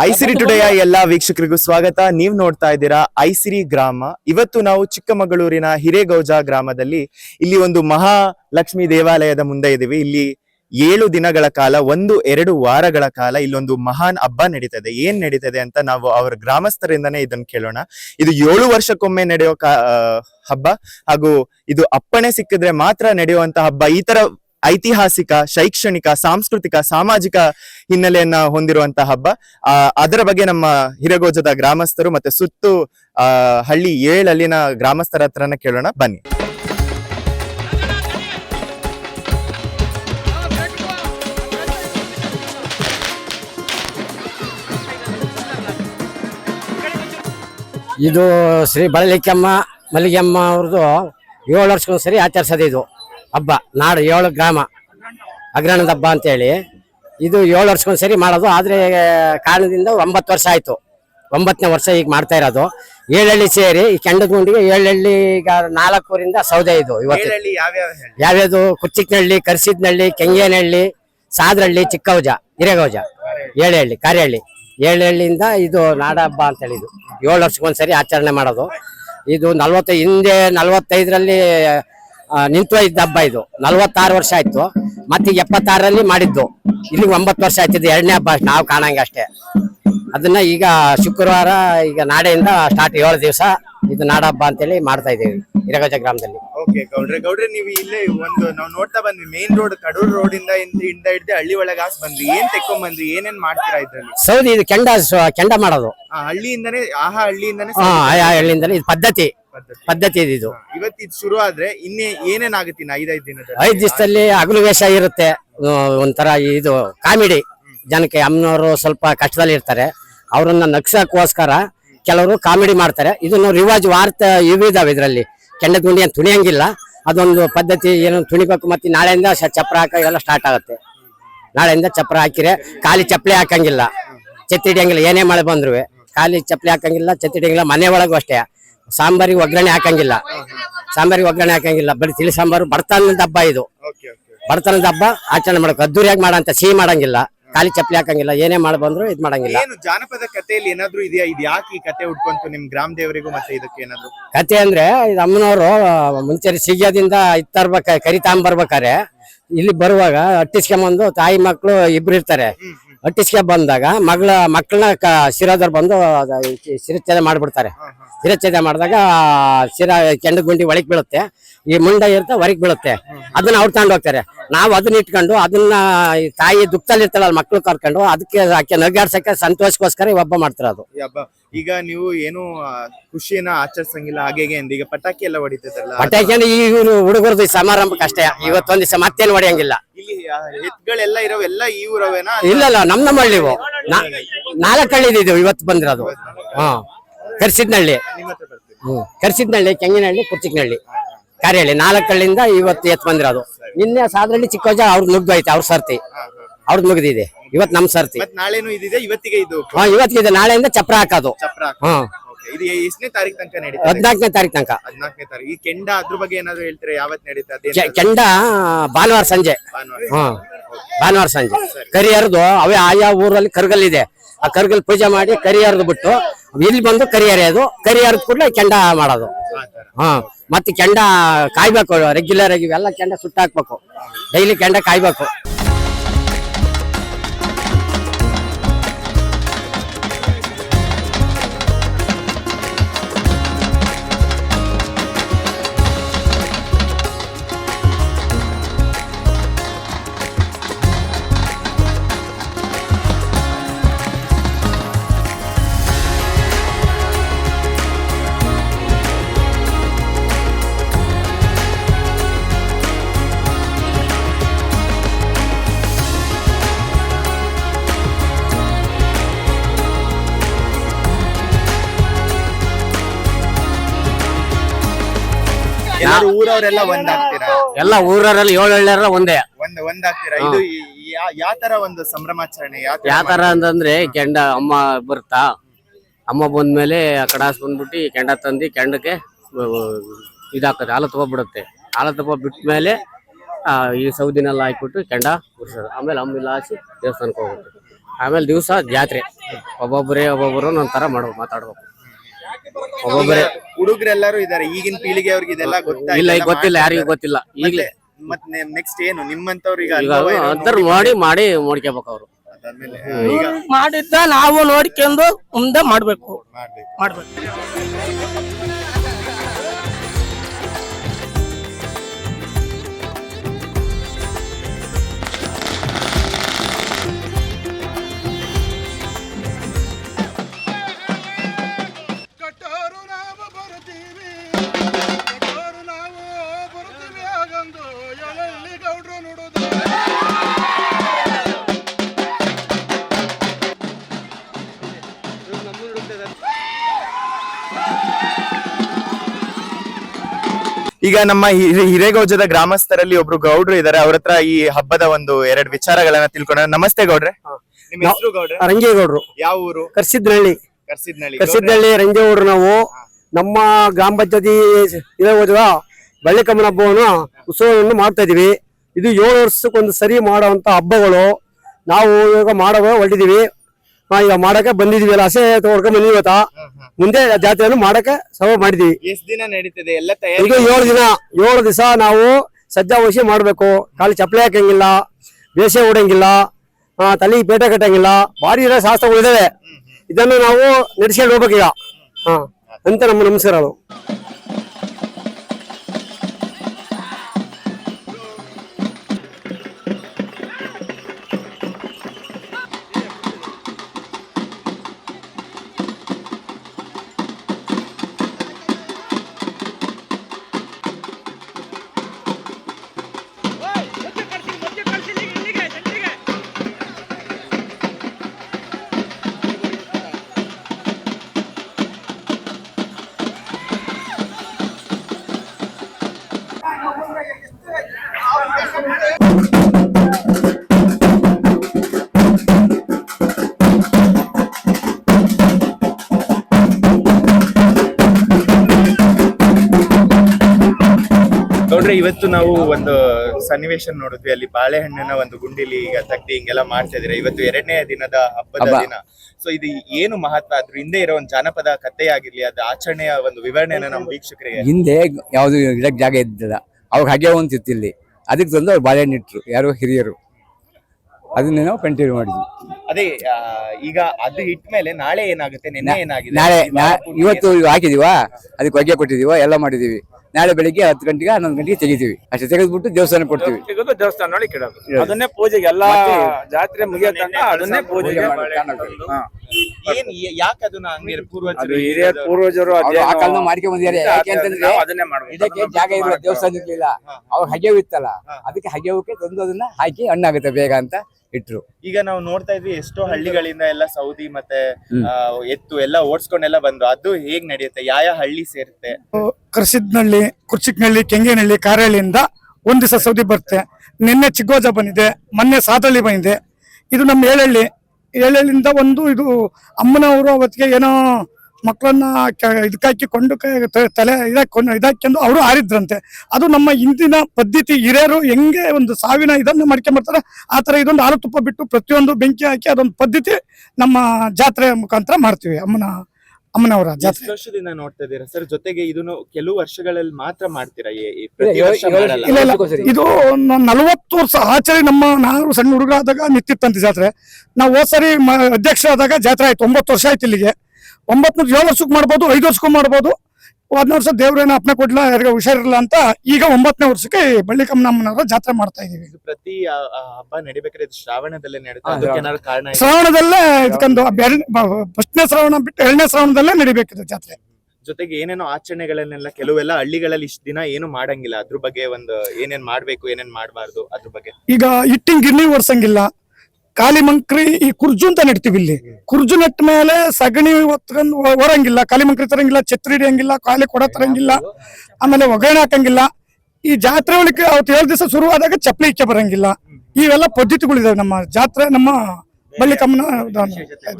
ಐಸಿರಿ ಟುಡೆಯ ಎಲ್ಲಾ ವೀಕ್ಷಕರಿಗೂ ಸ್ವಾಗತ. ನೀವ್ ನೋಡ್ತಾ ಇದ್ದೀರಾ ಐಸಿರಿ ಗ್ರಾಮ. ಇವತ್ತು ನಾವು ಚಿಕ್ಕಮಗಳೂರಿನ ಹಿರೇಗೌಜ ಗ್ರಾಮದಲ್ಲಿ ಇಲ್ಲಿ ಒಂದು ಮಹಾಲಕ್ಷ್ಮಿ ದೇವಾಲಯದ ಮುಂದೆ ಇದೀವಿ ಇಲ್ಲಿ ಏಳು ದಿನಗಳ ಕಾಲ ಒಂದು ಎರಡು ವಾರಗಳ ಕಾಲ ಇಲ್ಲೊಂದು ಮಹಾನ್ ಹಬ್ಬ ನಡೀತದೆ. ಏನ್ ನಡೀತದೆ ಅಂತ ನಾವು ಅವ್ರ ಗ್ರಾಮಸ್ಥರಿಂದನೇ ಇದನ್ನ ಕೇಳೋಣ. ಇದು ಏಳು ವರ್ಷಕ್ಕೊಮ್ಮೆ ನಡೆಯೋ ಕಾ- ಹಬ್ಬ. ಹಾಗೂ ಇದು ಅಪ್ಪಣೆ ಸಿಕ್ಕಿದ್ರೆ ಮಾತ್ರ ನಡೆಯುವಂತ ಹಬ್ಬ. ಈ ತರ ಐತಿಹಾಸಿಕ, ಶೈಕ್ಷಣಿಕ, ಸಾಂಸ್ಕೃತಿಕ, ಸಾಮಾಜಿಕ ಹಿನ್ನೆಲೆಯನ್ನ ಹೊಂದಿರುವಂತಹ ಹಬ್ಬ. ಅದರ ಬಗ್ಗೆ ನಮ್ಮ ಹಿರಗೋಜದ ಗ್ರಾಮಸ್ಥರು ಮತ್ತೆ ಸುತ್ತು ಹಳ್ಳಿ ಏಳಲ್ಲಿನ ಗ್ರಾಮಸ್ಥರ ಹತ್ರನ ಕೇಳೋಣ. ಬನ್ನಿ. ಇದು ಶ್ರೀ ಬಳಲಿಕ್ಕಮ್ಮ ಮಲ್ಲಿಗೆಮ್ಮ ಅವ್ರದ್ದು ಏಳು ವರ್ಷಕ್ಕೊಂದ್ಸರಿ ಆಚರಿಸೋದು ಇದು. ಹಬ್ಬ ನಾಡು ಏಳು ಗ್ರಾಮ ಅಗ್ರಣದ ಹಬ್ಬ ಅಂತೇಳಿ. ಇದು ಏಳು ವರ್ಷಕ್ಕೊಂದ್ಸರಿ ಮಾಡೋದು ಆದರೆ ಕಾರಣದಿಂದ ಒಂಬತ್ತು ವರ್ಷ ಆಯಿತು. ಒಂಬತ್ತನೇ ವರ್ಷ ಈಗ ಮಾಡ್ತಾ ಇರೋದು. ಏಳಹಳ್ಳಿ ಸೇರಿ ಈ ಕೆಂಡದ ಗುಂಡಿಗೆ ಏಳಹಳ್ಳಿ ಈಗ ನಾಲ್ಕೂರಿಂದ ಸೌದೆ ಇದು ಇವತ್ತು. ಯಾವ್ಯಾವ್ದು? ಕುಚ್ಚಿಕ್ನಹಳ್ಳಿ ಕರ್ಸಿದ್ನಹಳ್ಳಿ ಕೆಂಗೇನಹಳ್ಳಿ ಸಾದ್ರಹಳ್ಳಿ ಚಿಕ್ಕೌಜ ಹಿರೇಗೌಜ. ಏಳಹಳ್ಳಿ ಕಾರ್ಯಹಳ್ಳಿ ಏಳಹಳ್ಳಿಯಿಂದ ಇದು ನಾಡ ಹಬ್ಬ ಅಂತ ಹೇಳಿದ್ದು ಏಳು ವರ್ಷಕ್ಕೊಂದ್ಸರಿ ಆಚರಣೆ ಮಾಡೋದು. ಇದು ನಲ್ವತ್ತು ಹಿಂದೆ ನಲ್ವತ್ತೈದರಲ್ಲಿ ನಿಂತು ಇದ್ದ ಹಬ್ಬ ಇದು. ನಲ್ವತ್ತಾರು ವರ್ಷ ಆಯ್ತು. ಮತ್ತೆ ಎಪ್ಪತ್ತಾರಲ್ಲಿ ಮಾಡಿದ್ದು. ಇಲ್ಲಿ ಒಂಬತ್ತು ವರ್ಷ ಆಯ್ತಿದ್ದು ಎರಡನೇ ಹಬ್ಬ ನಾವು ಕಾಣಂಗೆ ಅಷ್ಟೇ. ಅದನ್ನ ಈಗ ಶುಕ್ರವಾರ ಈಗ ನಾಡೆಯಿಂದ ಸ್ಟಾರ್ಟ್ ಏಳು ದಿವಸ ಇದು ನಾಡ ಹಬ್ಬ ಅಂತೇಳಿ ಮಾಡ್ತಾ ಇದ್ದೀವಿ. ಹಿರೇಗೌಜ ಗ್ರಾಮದಲ್ಲಿ. ಓಕೆ ಗೌಡ್ರೆ. ಗೌಡ್ರೆ ನೀವು ಇಲ್ಲೇ ಒಂದು ನಾವು ನೋಡ್ತಾ ಬಂದ್ವಿ. ಮೇನ್ ರೋಡ್ ಕಡೂರ್ ರೋಡ್ ಇಂದ ಇಂದ- ಹಿಡ್ದೆ ಹಳ್ಳಿ ಒಳಗೆ ಹಾಸ್ ಬಂದ್ರಿ ಏನ್ ತೆಕ್ಕೊಂಡ್ ಬಂದ್ರಿ ಏನೇನ್ ಮಾಡ್ತೀರಾ ಇದ್ರಲ್ಲಿ? ಸೌದಿ ಇದು ಕೆಂಡ ಸ- ಕೆಂಡ ಮಾಡೋದು. ಆ ಹಳ್ಳಿಯಿಂದನೇ ಆಹಾ ಹಳ್ಳಿಯಿಂದನೇ ಹಾ ಆಯಾ ಹಳ್ಳಿಯಿಂದಲೇ ಇದು ಪದ್ಧತಿ. ಪದ್ಧತಿ. ಪದ್ಧತಿ ಇದು ಇದು. ಇವತ್ತು ಇದು ಶುರು ಆದ್ರೆ ಇನ್ನೇ ಏನೇನ್ ಆಗುತ್ತೆ ಇನ್ನು ಐದೈದು ದಿನದಲ್ಲಿ? ಐದು ದಿವಸದಲ್ಲಿ ಹಗಲು ವೇಷ ಇರುತ್ತೆ. ಆ, ಒಂಥರ ಇದು ಕಾಮಿಡಿ. ಜನಕ್ಕೆ ಅಮ್ಮನವರು ಸ್ವಲ್ಪ ಕಷ್ಟದಲ್ಲಿ ಇರ್ತಾರೆ. ಅವರನ್ನ ನಗ್ಸಕ್ಕೋಸ್ಕರ ಕೆಲವರು ಕಾಮಿಡಿ ಮಾಡ್ತಾರೆ. ಇದನ್ನು ರಿವಾಜ್ ವಾರ್ತ ಇವಿದಾವೆ ಇದಾವೆ ಇದರಲ್ಲಿ. ಕೆಂಡ ಗುಂಡಿ ಏನು ತುಣಿಯಂಗಿಲ್ಲ ಅದೊಂದು ಪದ್ಧತಿ ಏನು ತುಣಿಬೇಕು ಮತ್ತೆ ನಾಳೆಯಿಂದ ಚಪ್ಪರ ಚಪ್ರ ಹಾಕ ಎಲ್ಲ ಸ್ಟಾರ್ಟ್ ಆಗುತ್ತೆ. ನಾಳೆಯಿಂದ ಚಪ್ರ ಹಾಕಿರೆ ಖಾಲಿ ಚಪ್ಪಲಿ ಹಾಕಂಗಿಲ್ಲ. ಹಿಡಿಯಂಗಿಲ್ಲ ಏನೇ ಮಳೆ ಬಂದ್ರು ಖಾಲಿ ಚಪ್ಪಲಿ ಹಾಕಂಗಿಲ್ಲ ಛತ್ತಿ ಹಿಡಿಯಂಗಿಲ್ಲ ಮನೆ ಒಳಗೂ ಅಷ್ಟೇ. ಸಾಂಬಾರಿಗೆ ಒಗ್ಗರಣೆ ಹಾಕಂಗಿಲ್ಲ. ಸಾಂಬಾರಿಗೆ ಒಗ್ಗರಣೆ ಹಾಕಂಗಿಲ್ಲ. ಬರೀ ತಿಳಿ ಸಾಂಬಾರು ಬಡತನದ ಹಬ್ಬ ಇದು. ಬಡತನದ ಹಬ್ಬ ಆಚರಣೆ ಮಾಡಬೇಕು. ಅದ್ದೂರಿಯಾಗಿ ಮಾಡಂತ ಸಿಹಿ ಮಾಡಂಗಿಲ್ಲ. ಖಾಲಿ ಚಪ್ಪಲಿ ಹಾಕಂಗಿಲ್ಲ ಏನೇ ಮಾಡಿ ಬಂದ್ರು ಇದ್ ಮಾಡಂಗಿಲ್ಲ. ಏನು ಜಾನಪದ ಕಥೆಯಲ್ಲಿ ಏನಾದ್ರು ಇದೆಯಾ? ಇದು ಯಾಕೆ ಈ ಕತೆ ಉಟ್ಕೊಂತು ನಿಮ್ ಗ್ರಾಮ ದೇವರಿಗೂ ಮತ್ತೆ ಇದಕ್ಕೆ ಏನಾದ್ರು? ಕತೆ ಅಂದ್ರೆ ಇದು ಅಮ್ಮನವರು ಮುಂಚೆ ಸಿಗ್ಯದಿಂದ ಇತ್ತರ್ಬೇಕ ಕರಿತಾಂಬರ್ಬೇಕಾರೆ ಇಲ್ಲಿ ಬರುವಾಗ ಅಟ್ಟಿಸ್ಕೊಂಬಂದು ತಾಯಿ ಮಕ್ಕಳು ಇಬ್ರು ಇರ್ತಾರೆ. ಅಟ್ಟಿಸ್ಕೆ ಬಂದಾಗ ಮಗಳ ಮಕ್ಕಳನ್ನ ಕ ಶಿರೋದವ್ರು ಬಂದು ಶಿರಚ್ಛೇದ ಮಾಡ್ಬಿಡ್ತಾರೆ. ಶಿರಚ್ಛೇದ ಮಾಡಿದಾಗ ಶಿರ ಕೆಂಡ ಗುಂಡಿ ಒಳಗೆ ಬೀಳುತ್ತೆ. ಈ ಮುಂಡ ಇರುತ್ತೆ ಹೊರಗೆ ಬೀಳುತ್ತೆ. ಅದನ್ನ ಅವ್ರು ತಗೊಂಡು ಹೋಗ್ತಾರೆ. ನಾವು ಅದನ್ನ ಇಟ್ಕೊಂಡು ಅದನ್ನ ತಾಯಿ ದುಃಖದಲ್ಲಿ ಇರ್ತಾರಲ್ಲ ಮಕ್ಳು ಕರ್ಕೊಂಡು ಅದಕ್ಕೆ ಆಕೆ ನಗಾಡ್ಸಕ್ಕೆ ಸಂತೋಷಕ್ಕೋಸ್ಕರ ಈ ಹಬ್ಬ ಮಾಡ್ತಾರೆ ಅದು. ಈಗ ನೀವು ಏನು ಖುಷಿನ ಖುಷಿಯನ್ನ ಆಚರಿಸಂಗಿಲ್ಲ ಹಾಗೆ ಈಗ ಪಟಾಕಿ ಎಲ್ಲ ಹೊಡಿತಿದ್ರಲ್ಲ ಪಟಾಕಿ ಈ ಇವ್ರು ಹುಡುಗರದ್ದು ಸಮಾರಂಭಕ್ಕೆ ಅಷ್ಟೇ. ಇವತ್ತೊಂದ್ ದಿವಸ ಮತ್ತೇನು ಹೊಡೆಯಂಗಿಲ್ಲ. ಇಲ್ಲಿ ಎತ್ಗಳೆಲ್ಲ ಇರೋವೆಲ್ಲ ಈ ಊರವೇನಾ? ಇಲ್ಲ ಇಲ್ಲ ನಮ್ ನಮ್ಮ ಹಳ್ಳಿವು ನಾಲ್ಕು ಹಳ್ಳಿದಿದ್ದು ಇವತ್ತು ಬಂದಿರೋದು ಹಾ ಬರ್ತೀನಿ ಹ್ಮ್ ಕರ್ಸಿದ್ನಳ್ಳಿ ಕೆಂಗಿನಹಳ್ಳಿ ಕುರ್ಚಿಕ್ನಹಳ್ಳಿ ಕಾರ್ಯಹಳ್ಳಿ ನಾಲ್ಕಳ್ಳಿಂದ ಇವತ್ತು ಎತ್ ಬಂದಿರೋದು ನಿನ್ನೆ ಸಾದ್ರಳ್ಳಿ ಚಿಕ್ಕವಜ ಅವ್ರಿಗೆ ನುಗ್ಗೈತೆ ಅವ್ರ ಸರ್ತಿ. ಅವ್ರದ್ದು ಮುಗಿದಿದೆ ಇವತ್ತು ನಮ್ ಸರ್ತಿ. ನಾಳೆನು ಇದಿದೆ ಇವತ್ತಿಗೆ ಇದು ಹಾ ಇವತ್ತಿಗೆ ನಾಳೆಯಿಂದ ಚಪ್ರ ಹಾಕೋದು. ಚಪ್ರ ಹಾ. ಇದು ಎಷ್ಟನೇ ತಾರೀಕು ತನಕ ನಡೀತದೆ? ಹದಿನಾಲ್ಕನೇ ತಾರೀಕು ತನಕ. ಹದಿನಾಲ್ಕನೇ ತಾರೀಕು ಈ ಕೆಂಡ ಅದ್ರ ಬಗ್ಗೆ ಏನಾದ್ರು ಹೇಳ್ತೀರಾ? ಯಾವತ್ ನಡೀತಾ ಕೆ- ಕೆಂಡ ಭಾನುವಾರ ಸಂಜೆ. ಭಾನುವಾರ. ಹಾ. ಭಾನುವಾರ ಸಂಜೆ. ಕರಿ ಹರಿದು ಅವೇ ಆಯಾ ಊರಲ್ಲಿ ಕರ್ಗಲ್ ಇದೆ ಆ ಕರ್ಗಲ್ ಪೂಜೆ ಮಾಡಿ ಕರಿ ಹರಿದು ಬಿಟ್ಟು ಇಲ್ಲಿ ಬಂದು ಕರಿ ಹರಿಯೋದು ಕರಿ ಹರಿದ ಕೂಡಲೇ ಕೆಂಡ ಮಾಡೋದು. ಹಾ, ಮತ್ತೆ ಕೆಂಡ ಕಾಯ್ಬೇಕು ರೆಗ್ಯುಲರ್ ಆಗಿ ಇವೆಲ್ಲ ಕೆಂಡ ಸುಟ್ಟಾಕ್ಬೇಕು. ಡೈಲಿ ಕೆಂಡ ಕಾಯ್ಬೇಕು. ಊರವರೆಲ್ಲ ಒಂದಾಗ್ತೀರಾ ಎಲ್ಲ ಊರಲ್ಲಿ ಏಳು ಎಳ್ಳರ ಒಂದೇ. ಒಂದ್ ಒಂದಾಗ್ತೀರಾ ಇದು ಯಾವ ತರ ಒಂದು ಸಂಭ್ರಮಾಚರಣೆ ಯಾವ ತರ ಅಂತಂದ್ರೆ ಕೆಂಡ ಅಮ್ಮ ಬರ್ತಾ ಅಮ್ಮ ಬಂದ್ಮೇಲೆ ಆ ಕಡಾಸ್ ಬಂದ್ಬಿಟ್ಟು ಕೆಂಡ ತಂದಿ ಕೆಂಡಕ್ಕೆ ಇದಾಕತ್ತೆ ಹಾಲು ತಗೊಬಿಡುತ್ತೆ. ಹಾಲು ತಗೋ ಬಿಟ್ಮೇಲೆ ಆ, ಈ ಸೌದಿನೆಲ್ಲ ಹಾಕ್ಬಿಟ್ಟು ಕೆಂಡ ಉರ್ಸೋದು. ಆಮೇಲೆ ಅಮ್ಮಿಲ್ಲ ಹಾಸಿ ದೇವಸ್ಥಾನಕ್ಕೆ ಹೋಗುತ್ತೆ. ಆಮೇಲೆ ದಿವಸ ಜಾತ್ರೆ. ಒಬ್ಬೊಬ್ಬರೇ ಒಬ್ಬೊಬ್ಬರು ಒಂಥರ ಮಾಡ್ಬೇಕು ಮಾತಾಡ್ಬೇಕು. ಒಬ್ಬೊಬ್ಬರೇ ಹುಡುಗರೆಲ್ಲರೂ ಇದಾರೆ ಈಗಿನ ಪೀಳಿಗೆ ಅವ್ರಿಗೆ ಇದೆಲ್ಲ ಗೊತ್ತಿಲ್ಲ ಇಲ್ಲ ಈಗ ಗೊತ್ತಿಲ್ಲ ಯಾರಿಗೂ ಗೊತ್ತಿಲ್ಲ. ಈಗಲೇ. ಮತ್ತೆ ನೆಕ್ಸ್ಟ್ ಏನು? ನಿಮ್ಮಂತವ್ರಿಗೆ ಈಗ ಅದ್ರ ಮಾಡಿ ಮಾಡಿ ನೋಡ್ಕೋಬೇಕು ಅವರು. ಅದಾದ್ಮೇಲೆ ಈಗ ಮಾಡಿದ್ದ ನಾವು ನೋಡ್ಕೊಂಡು ಮುಂದೆ ಮಾಡ್ಬೇಕು. ಮಾಡ್ಬೇಕು. ಮಾಡ್ಬೇಕು. ಈಗ ನಮ್ಮ ಹಿರೇ- ಹಿರೇಗೌಜದ ಗ್ರಾಮಸ್ಥರಲ್ಲಿ ಒಬ್ರು ಗೌಡ್ರು ಇದಾರೆ. ಅವ್ರ ಹತ್ರ ಈ ಹಬ್ಬದ ಒಂದು ಎರಡು ವಿಚಾರಗಳನ್ನ ತಿಳ್ಕೊಂಡ ನಮಸ್ತೆ ಗೌಡ್ರೆ. ಹೆಸರು ಗೌಡ್ರೆ? ರಂಗೇಗೌಡರು ಯಾವ ಊರು? ಕರ್ಸಿದ್ನಳ್ಳಿ. ಕರ್ಸಿದ್ನಳ್ಳಿ. ಕರ್ಸಿದ್ನಳ್ಳಿ ರಂಗೇಗೌಡ್ರು ನಾವು. ನಮ್ಮ ಗ್ರಾಮ ಪಂಚಾಯತಿ ಬಳ್ಳಿ ಕಮ್ಮನ ಹಬ್ಬವನ್ನು ಉತ್ಸವವನ್ನು ಮಾಡ್ತಾ ಇದೀವಿ. ಇದು ಏಳು ವರ್ಷಕ್ಕೊಂದು ಸರಿ ಮಾಡುವಂತ ಹಬ್ಬಗಳು. ನಾವು ಇವಾಗ ಮಾಡೋ ಹೊರಟಿದೀವಿ. ಈಗ ಮಾಡಕ್ಕೆ ಬಂದಿದ್ವಿ ಅಲ್ಲ ಹಸೆ ತಗೊಳ್ಕೊಂಡ್ ಬಂದಿವಿ ಇವತ್ತ ಮುಂದೆ ಜಾತ್ರೆಯನ್ನು ಮಾಡಕ್ಕೆ ಸಭೆ ಮಾಡಿದೀವಿ. ಎಷ್ಟ್ ದಿನ ನಡೀತದೆ? ಎಲ್ಲ ತಯಾರಿ ಈಗ ಏಳು ದಿನ ಏಳು ದಿವಸ ನಾವು ಸಜ್ಜಾ ವಹಿಸಿ ಮಾಡಬೇಕು. ಖಾಲಿ ಚಪ್ಪಲಿ ಹಾಕಂಗಿಲ್ಲ ಬೇಸೆ ಓಡಂಗಿಲ್ಲ ತಲೆ ಪೇಟೆ ಕಟ್ಟಂಗಿಲ್ಲ ಭಾರಿ ಇರೋ ಶಾಸ್ತ್ರಗಳು ಇದಾವೆ. ಇದನ್ನು ನಾವು ನಡೆಸ್ಕೊಂಡು ಹೋಗ್ಬೇಕೀಗ. ಈಗ ಹಾ ಅಂತ ನಮ್ಮ ನಮಸ್ಕಾರಗಳು ನೋಡ್ರಿ ಇವತ್ತು ನಾವು ಒಂದು ಸನ್ನಿವೇಶ ನೋಡಿದ್ವಿ. ಅಲ್ಲಿ ಬಾಳೆಹಣ್ಣಿನ ಒಂದು ಗುಂಡಿಲಿ ಈಗ ತಟ್ಟಿ ಹಿಂಗೆಲ್ಲ ಮಾಡ್ತಾ ಇದ್ರೆ ಇವತ್ತು ಎರಡನೇ ದಿನದ ಹಬ್ಬದ ದಿನ. ಸೊ ಇದು ಏನು ಮಹತ್ವ? ಅದ್ರ ಹಿಂದೆ ಇರೋ ಒಂದು ಜಾನಪದ ಕಥೆ ಆಗಿರ್ಲಿ ಅದ ಆಚರಣೆಯ ಒಂದು ವಿವರಣೆನ ನಮ್ಮ ವೀಕ್ಷಕರಿಗೆ ಹಿಂದೆ ಯಾವ್ದು ಇಡಕ್ ಜಾಗ ಇದ್ದದ ಅವಾಗ ಹಾಗೆ ಒಂದು ಇಲ್ಲಿ. ಅದಕ್ಕೆ ತಂದು ಅವ್ರು ಬಾಳೆಹಣ್ಣು ಇಟ್ರು ಯಾರು ಹಿರಿಯರು. ಅದನ್ನ ನಾವು ಕಂಟಿನ್ಯೂ ಮಾಡಿದ್ವಿ. ಅದೇ ಈಗ ಅದು ಇಟ್ಟ ಮೇಲೆ ನಾಳೆ ಏನಾಗುತ್ತೆ? ನಿನ್ನೆ ಏನಾಗಿದೆ? ನಾಳೆ ಇವತ್ತು ಹಾಕಿದೀವಾ? ಅದಕ್ಕೆ ಹೊಗೆ ಕೊಟ್ಟಿದೀವ? ಎಲ್ಲ ಮಾಡಿದೀವಿ. ನಾಳೆ ಬೆಳಿಗ್ಗೆ ಹತ್ತು ಗಂಟೆಗೆ ಹನ್ನೊಂದು ಗಂಟೆಗೆ ತೆಗಿತೀವಿ. ಅಷ್ಟೇ ತೆಗೆದ್ಬಿಟ್ಟು ದೇವಸ್ಥಾನ ಕೊಡ್ತೀವಿ. ತೆಗೆದು ದೇವಸ್ಥಾನ ಒಳಗೆ ಇಡೋದು ಅದನ್ನೇ ಪೂಜೆಗೆ ಎಲ್ಲಾ ಜಾತ್ರೆ ಮುಗಿಯೋ ತನಕ ಅದನ್ನೇ ಪೂಜೆಗೆ ಹಾ. ಏನ್ ಯಾಕೆ ಅದನ್ನ ಹಂಗೆ ಪೂರ್ವಜರು ಅದು ಹಿರಿಯ ಪೂರ್ವಜರು ಅವ್ರು ಅದೇನೋ ಆ ಕಾಲದ ಮಾಡ್ಕೊಂಡ್ ಬಂದಿದ್ದಾರೆ. ಯಾಕೆ ಅಂತಂದ್ರೆ ನಾವು ಅದನ್ನೇ ಮಾಡ್ಬೇಕು. ಇದಕ್ಕೆ ಜಾಗ ಇಲ್ಲ ದೇವಸ್ಥಾನ ಇರ್ಲಿಲ್ಲ ಅವ್ರು ಹಗೆವು ಇತ್ತಲ್ಲ. ಅದಕ್ಕೆ ಹಗೆವಕ್ಕೆ ತಂದು ಅದನ್ನ ಹಾಕಿ ಹಣ್ಣಾಗುತ್ತೆ ಬೇಗ ಅಂತ. ಇಟ್ರು. ಈಗ ನಾವು ನೋಡ್ತಾ ಇದ್ವಿ ಎಷ್ಟೋ ಹಳ್ಳಿಗಳಿಂದ ಎಲ್ಲ ಸೌದಿ ಮತ್ತೆ ಆ, ಎತ್ತು ಎಲ್ಲ ಓಡಿಸ್ಕೊಂಡೆಲ್ಲ ಬಂದ್ರು ಅದು ಹೇಗ್ ನಡೆಯುತ್ತೆ? ಯಾವ ಹಳ್ಳಿ ಸೇರುತ್ತೆ? ಕರ್ಸಿದ್ನಳ್ಳಿ ಕುರ್ಚಿಕ್ನಳ್ಳಿ ಕೆಂಗೇನಹಳ್ಳಿ ಕಾರಹಳ್ಳಿಯಿಂದ ಒಂದ್ ದಿವಸ ಸೌದಿ ಬರುತ್ತೆ. ನಿನ್ನೆ ಚಿಗ್ಗೋಜ ಬಂದಿದೆ ಮೊನ್ನೆ ಸಾದಳ್ಳಿ ಬಂದಿದೆ. ಇದು ನಮ್ಮ ಏಳಹಳ್ಳಿ. ಏಳಹಳ್ಳಿಯಿಂದ ಒಂದು ಇದು ಅಮ್ಮನವರು ಅವತ್ತಿಗೆ ಏನೋ ಮಕ್ಕಳನ್ನ ಇದಕ್ಕಾಕಿ ಕೊಂಡು ಕ- ತ- ತಲೆ ಇದಾಕೊಂಡು ಇದಾಕೊಂಡು ಅವರು ಆರಿದ್ರಂತೆ. ಅದು ನಮ್ಮ ಹಿಂದಿನ ಪದ್ಧತಿ ಹಿರಿಯರು ಹೆಂಗೆ ಒಂದು ಸಾವಿನ ಇದನ್ನ ಮಾಡ್ತಾರೆ ಆ ತರ ಇದೊಂದು ಹಾಲು ತುಪ್ಪ ಬಿಟ್ಟು ಪ್ರತಿಯೊಂದು ಬೆಂಕಿ ಹಾಕಿ ಅದೊಂದು ಪದ್ಧತಿ ನಮ್ಮ ಜಾತ್ರೆ ಮುಖಾಂತರ ಮಾಡ್ತೀವಿ ಅಮ್ಮನ ಅಮ್ಮನವರ ಜಾತ್ರೆ. ವರ್ಷದಿಂದ ನೋಡ್ತಾ ಇದ್ದೀರಾ? ಸರ್ ಜೊತೆಗೆ ಇದನ್ನು ಕೆಲವು ವರ್ಷಗಳಲ್ಲಿ ಮಾತ್ರ ಮಾಡ್ತೀರಾ? ಇಲ್ಲ, ವರ್ಷ ಇಲ್ಲ. ಇದು ನಲವತ್ತು ವರ್ಷ ಆಚರಿ ನಮ್ಮ ನಾನು ಸಣ್ಣ ಹುಡುಗ ಆದಾಗ ನಿಂತಿತ್ತಂತೆ ಜಾತ್ರೆ. ನಾವು ಹೋದ್ ಸರಿ ಅಧ್ಯಕ್ಷ ಆದಾಗ ಜಾತ್ರೆ ಆಯ್ತು ಒಂಬತ್ತು ವರ್ಷ ಆಯ್ತು ಇಲ್ಲಿಗೆ. ಒಂಬತ್ತು ಏಳು ವರ್ಷಕ್ಕೆ ಮಾಡ್ಬೋದು ಐದು ವರ್ಷಕ್ಕೂ ಮಾಡ್ಬೋದು. ಹದಿನೈದು ವರ್ಷ ದೇವ್ರೇನ ಅಪ್ನೆ ಕೊಡ್ಲ ಯಾರಿಗ ಹುಷಾರಿಲ್ಲ ಅಂತ ಈಗ ಒಂಬತ್ತನೇ ವರ್ಷಕ್ಕೆ ಬಳ್ಳಿಕಮ್ಮನಮ್ಮನವರ ಜಾತ್ರೆ ಮಾಡ್ತಾ ಇದೀವಿ ಇದು ಪ್ರತಿ ಹಬ್ಬ ನಡಿಬೇಕಾದ್ರೆ ಶ್ರಾವಣದಲ್ಲೇ ನಡೀತಾ ಹಾ, ಅದಕ್ಕೆ ಏನಾದ್ರು ಕಾರಣ ಇದೆ? ಶ್ರಾವಣದಲ್ಲೇ ಇದಕ್ಕೊಂದು ಫಸ್ಟ್ನೇ ಶ್ರಾವಣ ಬಿಟ್ಟು ಎರಡನೇ ಶ್ರಾವಣದಲ್ಲೇ ನಡಿಬೇಕಿದೆ ಜಾತ್ರೆ. ಜೊತೆಗೆ ಏನೇನೋ ಆಚರಣೆಗಳನ್ನೆಲ್ಲ ಕೆಲವೆಲ್ಲ ಹಳ್ಳಿಗಳಲ್ಲಿ ಇಷ್ಟ ದಿನ ಏನು ಮಾಡಂಗಿಲ್ಲ. ಅದ್ರ ಬಗ್ಗೆ ಒಂದು ಏನೇನ್ ಮಾಡ್ಬೇಕು ಏನೇನ್ ಮಾಡಬಾರ್ದು ಅದ್ರ ಬಗ್ಗೆ? ಈಗ ಇಟ್ಟಿನ ಗಿರ್ನಿ ಓಡ್ಸಂಗಿಲ್ಲ ಕಾಲಿ ಮಂಕ್ರಿ ಈ ಕುರ್ಜು ಅಂತ ನೆಡ್ತೀವಿ ಇಲ್ಲಿ. ಕುರ್ಜು ನೆಟ್ಟ ಮೇಲೆ ಸಗಣಿ ಹೊತ್ಕೊಂಡು ಹೊರಂಗಿಲ್ಲ. ಕಾಲಿಮಂಕ್ರಿ ತರಂಗಿಲ್ಲ, ಛತ್ರಿ ಹಿಡಿಯಂಗಿಲ್ಲ ಕಾಲಿ ಕೊಡ ತರಂಗಿಲ್ಲ, ಆಮೇಲೆ ಒಗ್ಗರಣೆ ಹಾಕಂಗಿಲ್ಲ. ಈ ಜಾತ್ರೆ ಒಳಗೆ ಅವತ್ತು ಏಳು ದಿವಸ ಶುರುವಾದಾಗ ಚಪ್ಪಲಿ ಇಕ್ಕೆ ಬರಂಗಿಲ್ಲ. ಇವೆಲ್ಲ ಪದ್ಧತಿಗಳಿದಾವೆ ನಮ್ಮ ಜಾತ್ರೆ, ನಮ್ಮ ಬಳ್ಳಿಕಮ್ಮನ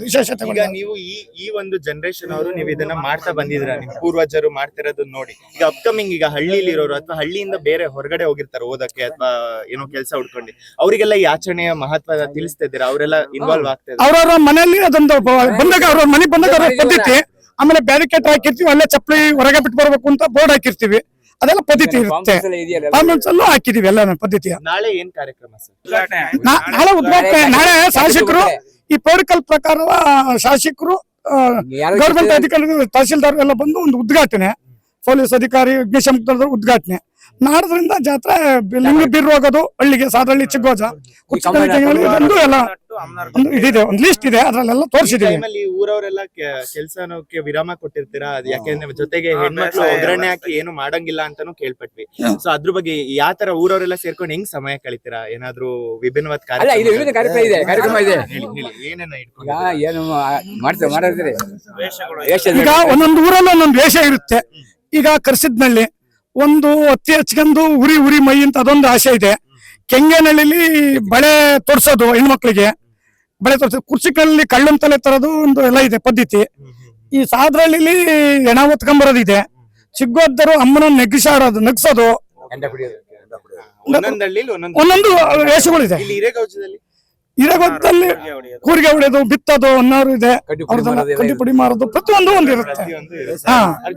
ವಿಶೇಷತೆ ಈಗ ನೀವು ಈ ಈ ಒಂದು ಜನರೇಷನ್ ಅವರು ನೀವು ಇದನ್ನ ಮಾಡ್ತಾ ಬಂದಿದ್ರ ನಿಮ್ಮ ಪೂರ್ವಜರು ಮಾಡ್ತಿರೋದು ನೋಡಿ. ಈಗ ಅಪ್ಕಮಿಂಗ್ ಈಗ ಹಳ್ಳಿಲಿ ಇರೋರು ಅಥವಾ ಹಳ್ಳಿಯಿಂದ ಬೇರೆ ಹೊರಗಡೆ ಹೋಗಿರ್ತಾರೆ ಓದಕ್ಕೆ ಅಥವಾ ಏನೋ ಕೆಲಸ ಹುಡ್ಕೊಂಡು. ಅವರಿಗೆಲ್ಲ ಈ ಆಚರಣೆಯ ಮಹತ್ವ ತಿಳಿಸ್ತಾ ಇದ್ದೀರಾ? ಅವರೆಲ್ಲ ಇನ್ವಾಲ್ವ್ ಆಗ್ತಾ ಇದ್ದಾರೆ. ಅವ್ರವ್ರ ಮನೆಯಲ್ಲಿ ಅದೊಂದು ಬಂದಾಗ ಅವ್ರವ್ರ ಮನೆ ಬಂದಾಗ ಅವ್ರ ಪದ್ಧತಿ. ಆಮೇಲೆ ಬ್ಯಾರಿಕೇಡ್ ಹಾಕಿರ್ತೀವಿ ಅಲ್ಲೇ ಚಪ್ಪಲಿ ಹೊರಗೆ ಬಿಟ್ಟು ಬರ್ಬೇಕು ಅಂತ ಬೋರ್ಡ್ ಹಾಕಿರ್ತೀವಿ. ಅದೆಲ್ಲ ಪದ್ಧತಿ ಇರುತ್ತೆ. ಕಾಮೆಂಟ್ಸ್ ಅಲ್ಲೂ ಹಾಕಿದೀವಿ ಎಲ್ಲ ಪದ್ಧತಿಯ ನಾಳೆ ಏನ್ ಕಾರ್ಯಕ್ರಮ ಸರ್? ನಾಳೆ ಉದ್ಘಾಟನೆ ನಾಳೆ ಶಾಸಕರು ಈ ಪ್ರೋಟೋಕಾಲ್ ಪ್ರಕಾರ ಶಾಸಕರು ಗೌರ್ಮೆಂಟ್ ಅಧಿಕಾರಿಗಳು ತಹಸೀಲ್ದಾರ್ ಎಲ್ಲ ಬಂದು ಒಂದು ಉದ್ಘಾಟನೆ. ಪೊಲೀಸ್ ಅಧಿಕಾರಿ ಅಗ್ನಿಶಾಮಕ ಉದ್ಘಾಟನೆ. ನಾಡದ್ರಿಂದ ಜಾತ್ರೆ ಲಿಂಗ ಬೀರು ಹೋಗೋದು ಹಳ್ಳಿಗೆ ಸಾದಹಳ್ಳಿ ಚಿಗ್ಗೋಜ. ಬಂದು ಎಲ್ಲ ಇದಿದೆ ಒಂದ್ ಲಿಸ್ಟ್ ಇದೆ ಅದ್ರಲ್ಲೆಲ್ಲ ತೋರಿಸಿದೀವಿ ಟೈಮಲ್ಲಿ ಊರವರೆಲ್ಲ ಕೆಲಸಕ್ಕೆ ವಿರಾಮ ಕೊಟ್ಟಿರ್ತೀರಾ? ಅದ್ ಯಾಕೆಂದ್ರೆ ಜೊತೆಗೆ ಹೆಣ್ಮಕ್ಳು ಒಗ್ಗರಣೆ ಹಾಕಿ ಏನು ಮಾಡಂಗಿಲ್ಲ ಅಂತಾನು ಕೇಳ್ಪಟ್ವಿ. ಸೊ ಅದ್ರ ಬಗ್ಗೆ ಯಾವ ತರ ಊರವರೆಲ್ಲ ಸೇರ್ಕೊಂಡು ಹೆಂಗ್ ಸಮಯ ಕಳಿತೀರಾ? ಏನಾದ್ರೂ ವಿಭಿನ್ನವಾದ ಅಲ್ಲ ಇದು ವಿವಿಧ ಕಾರ್ಯಕ್ರಮ ಇದೆ ಕಾರ್ಯಕ್ರಮ ಇದೆ. ಏನೇನ ಈಗ ಇಟ್ಕೊಂಡು ಏನು ಮಾಡ್ತಾರೆ ಮಾಡಿದ್ರೆ ಈಗ ಒಂದೊಂದು ಊರಲ್ಲಿ ಒಂದೊಂದು ವೇಷ ಇರುತ್ತೆ. ಈಗ ಕರ್ಸಿದ್ನಲ್ಲಿ ಒಂದು ಹತ್ತಿ ಹಚ್ಕೊಂಡು ಉರಿ ಉರಿ ಮೈ ಅಂತ ಅದೊಂದು ಆಸೆ ಇದೆ. ಕೆಂಗೇನಹಳ್ಳಿಲಿ ಬಳೆ ತೋರ್ಸೋದು ಹೆಣ್ಮಕ್ಳಿಗೆ. ಬಳೆ ತೊಡ್ಸೋದು ಕುರ್ಚಿಕಲ್ಲಿ ಕಳ್ಳಂ ತಲೆ ತರೋದು ಒಂದು ಎಲ್ಲ ಇದೆ ಪದ್ಧತಿ. ಈ ಸಾದ್ರಳ್ಳಿಲಿ ಹೊತ್ಕೊಂಬರೋದು ಇದೆ ಚಿಗ್ಗೋದ್ದರು ಅಮ್ಮನ ನೆಗ್ಸಾಡೋದು ನಗ್ಸೋದು. ಒಂದೊಂದ್ ವೇಷಗಳಿದೆ. ಹಿರೇಗೋದಲ್ಲಿ ಕೂರಿಗೆ ಹೊಡೆಯೋದು ಬಿತ್ತೋದು ಅನ್ನೋರು ಇದೆ. ಕಡ್ಡಿ ಪುಡಿ ಅವ್ರದ್ದೆಲ್ಲ ಮಾಡೋದೆಲ್ಲ ಕಡ್ಡಿ ಪುಡಿ ಮಾರೋದು ಪ್ರತಿಯೊಂದು ಒಂದು ಇರುತ್ತೆ.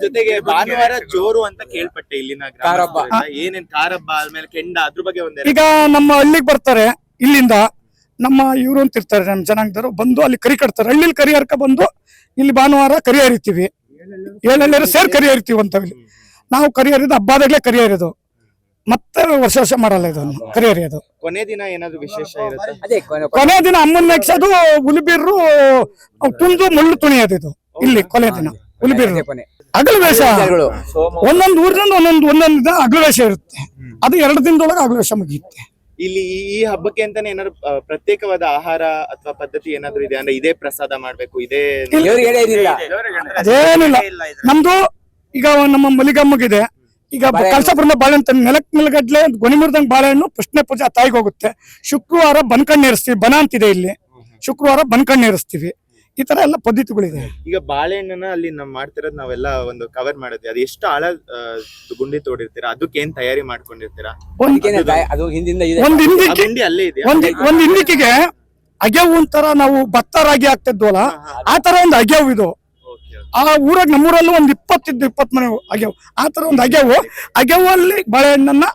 ಜೊತೆಗೆ ಭಾನುವಾರ ಜೋರು ಅಂತ ಕೇಳ್ಪಟ್ಟೆ ಇಲ್ಲಿನ ಕಾರಬ್ಬ. ಏನೇನ್ ಕಾರಬ್ಬ ಆದ್ಮೇಲೆ ಕೆಂಡ ಅದ್ರ ಬಗ್ಗೆ ಒಂದ್ ಈಗ ನಮ್ಮ ಹಳ್ಳಿಗೆ ಬರ್ತಾರೆ ಇಲ್ಲಿಂದ. ನಮ್ಮ ಇವರು ಅಂತ ಇರ್ತಾರೆ ನಮ್ಮ ಜನಾಂಗದವರು. ಬಂದು ಅಲ್ಲಿ ಕರಿ ಕಟ್ತಾರೆ. ಹಳ್ಳಿಲಿ ಕರಿ ಹರ್ಕ ಬಂದು ಇಲ್ಲಿ ಭಾನುವಾರ ಕರಿ ಹರಿತೀವಿ. ಏಳೆಲ್ಲರೂ ಸೇರಿ ಕರಿ ಹರಿತೀವಿ ಅಂತ ಇಲ್ಲಿ. ನಾವು ಕರಿ ಹರಿದು ಹಬ್ಬದಾಗಲೇ ಕರಿ ಹರಿದು ಮತ್ತೆ ವರ್ಷ ವರ್ಷ ಮಾಡಲ್ಲ ಇದನ್ನು ಕರಿ ಹರಿಯೋದು. ಕೊನೆ ದಿನ ಏನಾದ್ರು ವಿಶೇಷ ಇರುತ್ತೆ? ಅದೇ ಕೊನೆ- ದಿನ. ಅಮ್ಮನ ನೆಕ್ಸೋದು ಹುಲಿಬೀರು ತುಂಡು ಮುಳ್ಳು ತುಣಿಯೋದು ಇದು. ಇಲ್ಲಿ ಕೊನೆ ದಿನ ಹುಲಿಬೀರು ಅಗಲ ವೇಷ ಒಂದೊಂದು ಊರಿನಿಂದ ಒಂದೊಂದು ಒಂದೊಂದು ದಿನ ಹಗಲು ವೇಷ ಇರುತ್ತೆ ಅದು ಎರಡು ದಿನದೊಳಗೆ ಅಗಲ ವೇಷ ಮುಗಿಯುತ್ತೆ. ಇಲ್ಲಿ ಈ ಈ ಹಬ್ಬಕ್ಕೆ ಅಂತಾನೆ ಏನಾದ್ರು ಪ್ರತ್ಯೇಕವಾದ ಆಹಾರ ಅಥವಾ ಪದ್ಧತಿ ಏನಾದ್ರು ಇದೆ? ಅಂದ್ರೆ ಇದೇ ಪ್ರಸಾದ ಮಾಡ್ಬೇಕು ಇದೇ ಅದೇನಿಲ್ಲ ನಮ್ದು ಈಗ ನಮ್ಮ ಮಲಿಗಮ್ಮಗೆ ಈಗ ಕಲ್ಸಪುರದ ಬಾಳೆಹಣ್ಣು ತಂದು ನೆಲಕ್ ನೆಲಗಡ್ಲೆ ಗೊನಿಮಿರ್ದಂಗ್ ಬಾಳೆಹಣ್ಣು ಪ್ರಶ್ನೆ ಪೂಜೆ ತಾಯಿಗೆ ಹೋಗುತ್ತೆ ಶುಕ್ರವಾರ ಬನ್ಕಣ್ಣು ಏರಿಸ್ತೀವಿ ಬನ ಅಂತಿದೆ ಇಲ್ಲಿ. ಶುಕ್ರವಾರ ಬನ್ಕಣ್ಣು ಏರಿಸ್ತೀವಿ ಈ ತರ ಎಲ್ಲ ಪದ್ಧತಿಗಳಿದೆ. ಈಗ ಬಾಳೆಹಣ್ಣನ ಅಲ್ಲಿ ನಾವು ಮಾಡ್ತಿರೋದ್ ನಾವೆಲ್ಲ ಒಂದು ಕವರ್ ಮಾಡಿದ್ವಿ. ಅದು ಎಷ್ಟು ಆಳ ಆ, ಗುಂಡಿ ತೋಡಿರ್ತೀರಾ? ಅದಕ್ಕೆ ಏನ್ ತಯಾರಿ ಮಾಡ್ಕೊಂಡಿರ್ತೀರಾ? ಒಂದ್ ಅದಕ್ಕೇನೆ ದಾಯ- ಅದು ಹಿಂದಿಂದ ಇದೆ. ಒಂದ್ ಆ ಹಿಂದಿಕ್ಕೆ ಗುಂಡಿ ಅಲ್ಲೇ ಇದೆಯಾ? ಒಂದ್ ಒಂದ್ ಹಿಂದಿಕ್ಕಿಗೆ ಅಗೆವು ಒಂಥರ ನಾವು ಭತ್ತ ರಾಗಿ ಆಗ್ತಿದ್ವಲ್ಲ ಆ ತರ ಒಂದು ಅಗೆವು ಇದು. Okay. ಆ ಊರಾಗ ನಮ್ಮೂರಲ್ಲೂ ಒಂದ್ ಇಪ್ಪತ್ತಿದ್ದು ಇಪ್ಪತ್ ಮನೆ ಅಗೆವು. ಆ ತರ ಒಂದು ಅಗೆವು. ಅಲ್ಲಿ ಬಾಳೆಹಣ್ಣನ್ನ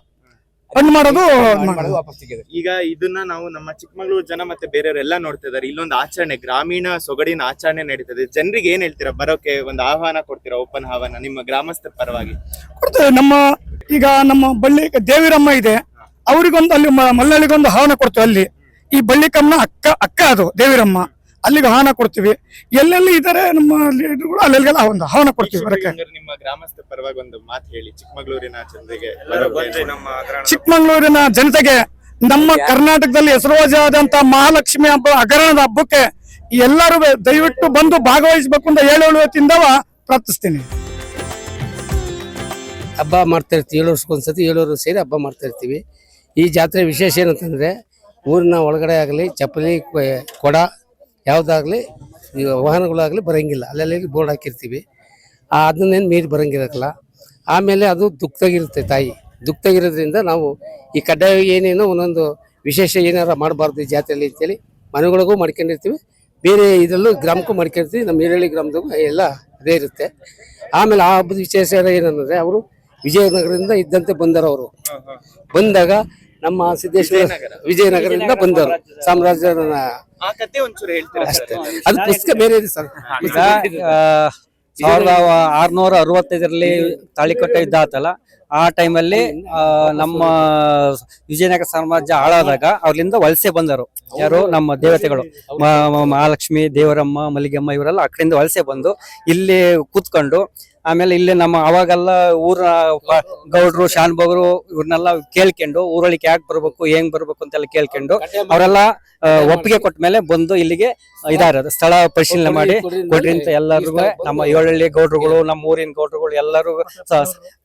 ಮಾಡೋದು ಮಾಡೋದು ವಾಪಸ್ ತೆಗೆಯೋದು. ಈಗ ಇದನ್ನ ನಾವು ನಮ್ಮ ಚಿಕ್ಕಮಗಳೂರು ಜನ ಮತ್ತೆ ಬೇರೆಯವರೆಲ್ಲ ನೋಡ್ತಾ ಇದಾರೆ ಇಲ್ಲೊಂದು ಆಚರಣೆ ಗ್ರಾಮೀಣ ಸೊಗಡಿನ ಆಚರಣೆ ನಡೀತದೆ. ಜನರಿಗೆ ಏನ್ ಹೇಳ್ತೀರಾ? ಬರೋಕೆ ಒಂದು ಆಹ್ವಾನ ಕೊಡ್ತೀರಾ? ಓಪನ್ ಆಹ್ವಾನ ನಿಮ್ಮ ಗ್ರಾಮಸ್ಥರ ಪರವಾಗಿ? ಕೊಡ್ತೇವೆ. ನಮ್ಮ ಈಗ ನಮ್ಮ ಬಳ್ಳಿ ದೇವಿರಮ್ಮ ಇದೆ. ಅವರಿಗೊಂದು ಅಲ್ಲಿ ಮ- ಮಲ್ಲಳ್ಳಿಗೊಂದು ಆಹ್ವಾನ ಕೊಡ್ತೇವೆ ಅಲ್ಲಿ. ಈ ಬಳ್ಳಿಕಮ್ಮನ ಅಕ್ಕ ಅಕ್ಕ ಅದು ದೇವಿರಮ್ಮ. ಅಲ್ಲಿಗೆ ಆಹ್ವಾನ ಕೊಡ್ತೀವಿ. ಎಲ್ಲೆಲ್ಲಿ ಇದಾರೆ ನಮ್ಮ ಲೀಡರ್ಗಳು ಅಲ್ಲೆಲ್ಲ ಒಂದು ಆಹ್ವಾನ ಕೊಡ್ತೀವಿ ಬರಕ್ಕೆ. ನಿಮ್ಮ ಗ್ರಾಮಸ್ಥರ ಪರವಾಗಿ ಒಂದು ಮಾತು ಹೇಳಿ ಚಿಕ್ಕಮಗಳೂರಿನ ಜನರಿಗೆ ಬರೋಕೆ ಚಿಕ್ಕಮಗಳೂರಿನ ಜನತೆಗೆ ನಮ್ಮ ಕರ್ನಾಟಕದಲ್ಲಿ ಹೆಸರುವಾಸಿಯಾದಂತ ಮಹಾಲಕ್ಷ್ಮಿ ಹಬ್ಬ ಹಗರಣದ ಹಬ್ಬಕ್ಕೆ ಎಲ್ಲರೂ ದಯವಿಟ್ಟು ಬಂದು ಭಾಗವಹಿಸಬೇಕು ಅಂತ ಏಳು ತಿಂದವ ಪ್ರಾರ್ಥಿಸ್ತೀನಿ. ಹಬ್ಬ ಮಾಡ್ತಾ ಇರ್ತೀವಿ ಏಳು ವರ್ಷಕ್ಕೊಂದ್ಸತಿ ಏಳೂರು ಸೇರಿ ಹಬ್ಬ ಮಾಡ್ತಾ ಇರ್ತೀವಿ. ಈ ಜಾತ್ರೆ ವಿಶೇಷ ಏನಂತಂದ್ರೆ ಊರಿನ ಒಳಗಡೆ ಆಗಲಿ ಚಪ್ಪಲಿ ಕೊಡ ಯಾವುದಾಗಲಿ ವಾಹನಗಳಾಗಲಿ ಬರೋಂಗಿಲ್ಲ. ಅಲ್ಲೆಲ್ಲಿ ಬೋರ್ಡ್ ಹಾಕಿರ್ತೀವಿ. ಆ ಅದನ್ನೇನು ಮೀರಿ ಬರೋಂಗಿರಕ್ಕಲ್ಲ ಆಮೇಲೆ ಅದು ದುಃಖದಾಗಿರುತ್ತೆ ತಾಯಿ. ದುಃಖದಾಗಿರೋದ್ರಿಂದ ನಾವು ಈ ಕಡ್ಡಾಯ ಏನೇನೋ ಒಂದೊಂದು ವಿಶೇಷ ಏನಾರ ಮಾಡಬಾರ್ದು ಈ ಜಾತ್ರೆಯಲ್ಲಿ ಅಂತೇಳಿ ಮನೆಗಳಿಗೂ ಮಾಡ್ಕೊಂಡಿರ್ತೀವಿ. ಬೇರೆ ಇದರಲ್ಲೂ ಗ್ರಾಮಕ್ಕೂ ಮಾಡ್ಕೊಂಡಿರ್ತೀವಿ. ನಮ್ಮ ಈರಳ್ಳಿ ಗ್ರಾಮದಾಗೂ ಎಲ್ಲ ಅದೇ ಇರುತ್ತೆ. ಆಮೇಲೆ ಆ ಹಬ್ಬದ ವಿಶೇಷ ಏನಂದರೆ, ಅವರು ವಿಜಯನಗರದಿಂದ ಇದ್ದಂತೆ ಬಂದರು ಅವರು. ಬಂದಾಗ ನಮ್ಮ ಸಿದ್ದೇಶ್ವರ ವಿಜಯನಗರದಿಂದ ಬಂದರು. ಸಾಮ್ರಾಜ್ಯ ಅಷ್ಟೇ. ಅದು ಪುಸ್ತಕ ಬೇರೆ ಇದೆ ಸರ್. ಸಾವಿರದ ಆರ್ನೂರ ಅರವತ್ತೈದರಲ್ಲಿ ತಾಳಿಕೊಟ್ಟೆ ಯುದ್ಧ ಆತಲ್ಲ ಆ ಟೈಮಲ್ಲಿ ನಮ್ಮ ವಿಜಯನಗರ ಸಾಮ್ರಾಜ್ಯ ಹಾಳಾದಾಗ ಅವ್ರಿಂದ ವಲಸೆ ಬಂದರು. ಯಾರು? ನಮ್ಮ ದೇವತೆಗಳು. ಮಹಾಲಕ್ಷ್ಮಿ ದೇವರಮ್ಮ ಮಲ್ಲಿಗೆಮ್ಮ ಇವರೆಲ್ಲ ಆ ಕಡೆಯಿಂದ ವಲಸೆ ಬಂದು ಇಲ್ಲಿ ಕೂತ್ಕೊಂಡು ಆಮೇಲೆ ಇಲ್ಲಿ ನಮ್ಮ ಅವಾಗೆಲ್ಲ ಊರ ಗೌಡ್ರು ಶಾನ್ಭೋಗರು ಇವ್ರನ್ನೆಲ್ಲ ಕೇಳ್ಕೊಂಡು ಊರೊಳಗೆ ಯಾಕೆ ಬರ್ಬೇಕು ಹೆಂಗ್ ಬರ್ಬೇಕು ಅಂತೆಲ್ಲ ಕೇಳ್ಕೊಂಡು ಅವರೆಲ್ಲ ಒಪ್ಪಿಗೆ ಕೊಟ್ಟ ಮೇಲೆ ಬಂದು ಇಲ್ಲಿಗೆ ಇದಾರ. ಸ್ಥಳ ಪರಿಶೀಲನೆ ಮಾಡಿ ಕೊಡ್ರಿ ಅಂತ ಎಲ್ಲರಿಗೂ ನಮ್ಮ ಏಳಳ್ಳಿ ಗೌಡ್ರುಗಳು ನಮ್ಮ ಊರಿನ ಗೌಡ್ರುಗಳು ಎಲ್ಲರೂ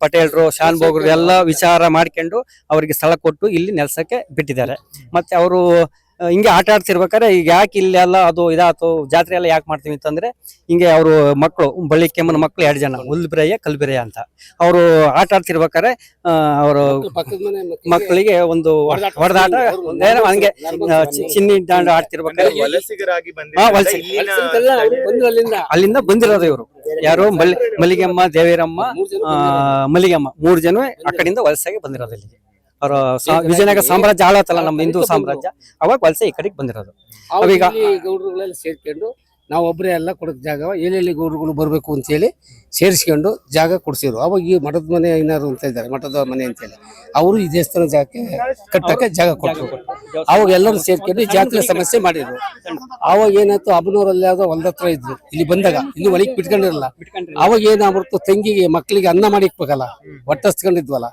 ಪಟೇಲ್ರು ಶಾನ್ಭೋಗರು ಎಲ್ಲ ವಿಚಾರ ಮಾಡ್ಕೊಂಡು ಅವರಿಗೆ ಸ್ಥಳ ಕೊಟ್ಟು ಇಲ್ಲಿ ನೆಲ್ಸಕ್ಕೆ ಬಿಟ್ಟಿದ್ದಾರೆ. ಮತ್ತೆ ಅವರು ಹಿಂಗೆ ಆಟ ಆಡ್ತಿರ್ಬೇಕಾದ್ರೆ ಈಗ ಯಾಕೆ ಇಲ್ಲೆಲ್ಲ ಅದು ಇದಾತು ಜಾತ್ರೆ ಎಲ್ಲ ಯಾಕೆ ಮಾಡ್ತೀವಿ ಅಂತಂದ್ರೆ ಹಿಂಗೆ ಅವರು ಮಕ್ಕಳು ಬಳ್ಳಿ ಕೆಮ್ಮನ ಮಕ್ಕಳು ಎರಡು ಜನ ಹುಲ್ಬಿರಯ್ಯ ಕಲ್ಬಿರಯ್ಯ ಅಂತ. ಅವರು ಆಟ ಆಡ್ತಿರ್ಬೇಕಾದ್ರೆ ಅವರು ಮಕ್ಕಳಿಗೆ ಒಂದು ಹೊಡೆದಾಟ ಏನೋ ಹಂಗೆ ಚಿನ್ನಿ ದಾಂಡು ಆಡ್ತಿರ್ಬೇಕಾದ್ರೆ. ಅಲ್ಲಿಂದ. ಬಂದಿರೋದು ಇವರು. ಯಾರು ಮಲ್ಲಿ ಮಲ್ಲಿಗೆಮ್ಮ ದೇವೇರಮ್ಮ ಆ, ಮಲ್ಲಿಗೆಮ್ಮ ಮೂರು ಜನ ಆ ಕಡೆಯಿಂದ ವಲಸೆಗೆ ಬಂದಿರೋದು ಇಲ್ಲಿಗೆ. ಅವರು ವಿಜಯನಗರ ಸಾಮ್ರಾಜ್ಯ ಆಳತ್ತಲ್ಲ ನಮ್ಮ ಹಿಂದೂ ಸಾಮ್ರಾಜ್ಯ. ಅವಾಗ ವಲಸೆ ಈ ಕಡೆಗೆ ಬಂದಿರೋದು. ಅವೀಗ ಗೌಡ್ರುಗಳೆಲ್ಲ ಸೇರ್ಕೊಂಡು ನಾವು ಒಬ್ಬರೇ ಎಲ್ಲ ಕೊಡೋಕ್ಕೆ ಜಾಗ. ಎಲ್ಲೆಲ್ಲಿ ಗುರುಗಳು ಬರಬೇಕು ಅಂತೇಳಿ ಸೇರಿಸ್ಕೊಂಡು ಜಾಗ ಕೊಡ್ಸಿದ್ರು. ಅವಾಗ ಈ ಮಠದ ಮನೆ ಏನಾದ್ರು ಅಂತ ಇದ್ದಾರೆ, ಮಠದ ಮನೆ ಅಂತೇಳಿ ಅವರು ಈ ದೇವಸ್ಥಾನ ಜಾಗಕ್ಕೆ ಕಟ್ಟಕ್ಕೆ ಜಾಗ ಕೊಟ್ಟರು. ಅವಾಗ ಎಲ್ಲರೂ ಸೇರ್ಕೊಂಡು ಜಾತ್ರೆ ಸಮಸ್ಯೆ ಮಾಡಿದ್ರು. ಅವಾಗ ಏನಾಯ್ತು ಅಬ್ಬನೂರಲ್ಲಿ ಯಾವುದೋ ಹೊಲ್ದ ಹತ್ರ ಇದ್ರು. ಇಲ್ಲಿ ಬಂದಾಗ, ಇಲ್ಲಿ ಒಳಗೆ ಬಿಟ್ಕೊಂಡಿರಲ್ಲ. ಅವಾಗ ಏನಾಗ್ಬಿಡ್ತು, ತಂಗಿಗೆ ಮಕ್ಕಳಿಗೆ ಅನ್ನ ಮಾಡಿ ಇಕ್ಬೇಕಲ್ಲ ಹೊಟ್ಟಸ್ಕೊಂಡಿದ್ವಲ್ಲ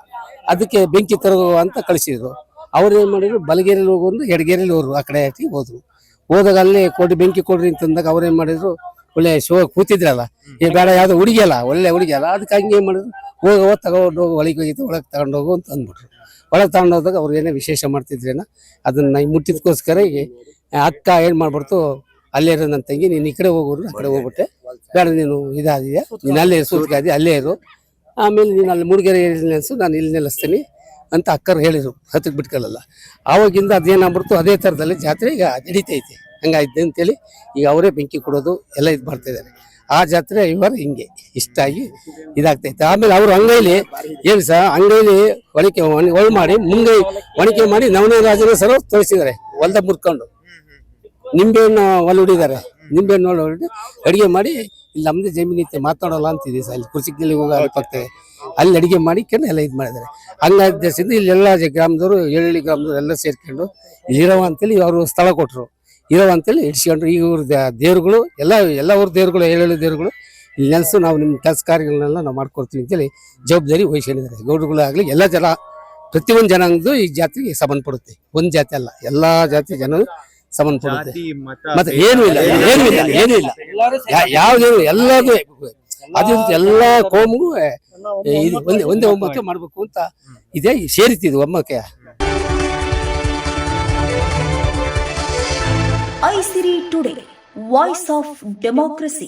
ಅದಕ್ಕೆ ಬೆಂಕಿ ತರೋ ಅಂತ ಕಳಿಸಿದ್ರು. ಅವ್ರು ಏನು ಮಾಡಿದ್ರು, ಬಲಗೇರಿಲಿ ಹೋಗೋದು ಎಡಗೇರಿಲಿ ಹೋದ್ರು, ಆ ಕಡೆ ಹಾಕಿ ಹೋದ್ರು. ಹೋದಾಗ ಅಲ್ಲಿ ಕೊಡಿ ಬೆಂಕಿ ಕೊಡ್ರಿ ಅಂತಂದಾಗ ಅವ್ರು ಏನ್ ಮಾಡಿದ್ರು, ಒಳ್ಳೆ ಶೋ ಕೂತಿದ್ರಲ್ಲ. ಈ ಬೇಡ, ಯಾವ್ದು ಹುಡುಗಿ ಅಲ್ಲ, ಒಳ್ಳೆ ಹುಡುಗಿ ಅಲ್ಲ. ಅದಕ್ಕೆ ಹಂಗೆ ಏನ್ ಮಾಡಿದ್ರು, ಹೋಗ ಹೋಗಿ ತಗೊಂಡು ಹೋಗಿ, ಒಳಗೆ ಹೋಗಿತ್ತು ಒಳಗೆ ತಗೊಂಡು ಹೋಗು ಅಂತ ಅಂದ್ಬಿಟ್ರು. ಒಳಗೆ ತಗೊಂಡು ಹೋದಾಗ ಅವ್ರು ಏನೇ ವಿಶೇಷ ಮಾಡ್ತಿದ್ರೇನ, ಅದನ್ನ ಮುಟ್ಟಿದ್ಕೋಸ್ಕರ ಅಕ್ಕ ಏನ್ ಮಾಡ್ಬಿಡ್ತು, ಅಲ್ಲೇ ಇರೋ ನನ್ನ ತಂಗಿ, ನೀನು ಈ ಕಡೆ ಹೋಗೋರು ಆ ಕಡೆ ಹೋಗ್ಬಿಟ್ಟೆ. ಬೇಡ, ನೀನು ಇದಾದಿದೆ ನೀನು ಅಲ್ಲೇ ಸೂತ್ಕಾದಿ ಅಲ್ಲೇ ಇರು. ಆಮೇಲೆ ನೀನು ಅಲ್ಲಿ ಮೂಡಿಗೆರೆ ನೆಲೆಸು, ನಾನು ಇಲ್ಲಿ ನೆಲೆಸ್ತೀನಿ. ಅಂತ ಅಕ್ಕರು ಹೇಳಿದರು ಹತ್ತಕ್ಕೆ ಬಿಟ್ಕೊಳ್ಳಲ್ಲ ಆವಾಗಿಂದ ಅದೇನಾಗ್ಬಿಡ್ತು ಅದೇ ಥರದಲ್ಲಿ ಜಾತ್ರೆ ಈಗ ನಡೀತೈತೆ. ಹಂಗಾಯ್ತು ಅಂತೇಳಿ ಈಗ ಅವರೇ ಬೆಂಕಿ ಕೊಡೋದು ಎಲ್ಲ ಇದು ಮಾಡ್ತಾಯಿದ್ದಾರೆ ಆ ಜಾತ್ರೆ ಇವಾಗ ಹಿಂಗೆ ಇಷ್ಟಾಗಿ ಇದಾಗ್ತೈತೆ. ಆಮೇಲೆ ಅವರು ಅಂಗೈಲಿ ಏನು ಸಹ ಅಂಗೈಲಿ ಒಣಕೆ ಒಳ ಮಾಡಿ ಮುಂಗೈ ಒಣಕೆ ಮಾಡಿ ನವನೇ ರಾಜನ ಸರ ತೋರಿಸಿದ್ದಾರೆ ಹೊಲ್ದಾಗ ಮುರ್ಕೊಂಡು. ನಿಂಬೆಹಣ್ಣು ಹೊಲ ಹೊಡಿದ್ದಾರೆ ನಿಂಬೆಹಣ್ಣು ಹೊಲ ಹೊಡಿ, ಅಡುಗೆ ಮಾಡಿ ಇಲ್ಲಿ ನಮ್ದು ಜಮೀನು ಐತೆ, ಮಾತಾಡೋಲ್ಲ ಅಂತಿದೆ ಸರ್. ಅಲ್ಲಿ ಕುರ್ಚಿಕ್ನಲ್ಲಿ ಹೋಗೋ ಅಲ್ಲಿ ಅಡಿಗೆ ಮಾಡಿ ಕೆನ್ನ ಎಲ್ಲ ಇದು ಮಾಡಿದ್ದಾರೆ. ಹಂಗಾದ ದೇಶದಿಂದ ಇಲ್ಲೆಲ್ಲ ಗ್ರಾಮದವರು, ಏಳಳ್ಳಿ ಗ್ರಾಮದವರು ಎಲ್ಲ ಸೇರ್ಕೊಂಡು ಇರವ ಅಂತೇಳಿ ಅವರು ಸ್ಥಳ ಕೊಟ್ಟರು ಇರವ ಅಂತೇಳಿ ಇಡ್ಸ್ಕೊಂಡ್ರು ಈಗ ಇವ್ರ ದೇವ್ರುಗಳು, ಎಲ್ಲ ಎಲ್ಲ ಊರು ದೇವ್ರುಗಳು ಏಳೇಳು ದೇವ್ರುಗಳು ಇಲ್ಲಿ ನೆಲೆಸು ನಾವು ನಿಮ್ಮ ಕೆಲಸ ಕಾರ್ಯಗಳನ್ನೆಲ್ಲ ನಾವು ಮಾಡ್ಕೊಡ್ತೀವಿ ಅಂತೇಳಿ ಜವಾಬ್ದಾರಿ ವಹಿಸ್ಕೊಂಡಿದ್ದಾರೆ ಗೌಡರುಗಳಾಗಲಿ ಎಲ್ಲ ಜನ, ಪ್ರತಿಯೊಂದು ಜನಾಂಗದ್ದು ಈ ಜಾತ್ರೆಗೆ ಸಂಬಂಧಪಡುತ್ತೆ ಒಂದು ಜಾತಿ ಅಲ್ಲ, ಎಲ್ಲ ಜಾತಿ ಜನ ಸಂಬಂಧಪಡುತ್ತೆ ಮತ್ತೆ ಏನು ಇಲ್ಲ ಏನು ಇಲ್ಲ ಏನು ಇಲ್ಲ. ಯಾವ್ದೇನು ಎಲ್ಲದೂ ಅದು ಎಲ್ಲಾ ಕೋಮಗೂ ಇದು ಒಂದೇ ಒಂದೇ ಒಮ್ಮಕ್ಕೆ ಮಾಡ್ಬೇಕು ಅಂತ ಇದೇ ಸೇರಿತಿದ್ವು ಒಮ್ಮಕ್ಕೆ. Aisiri today voice of democracy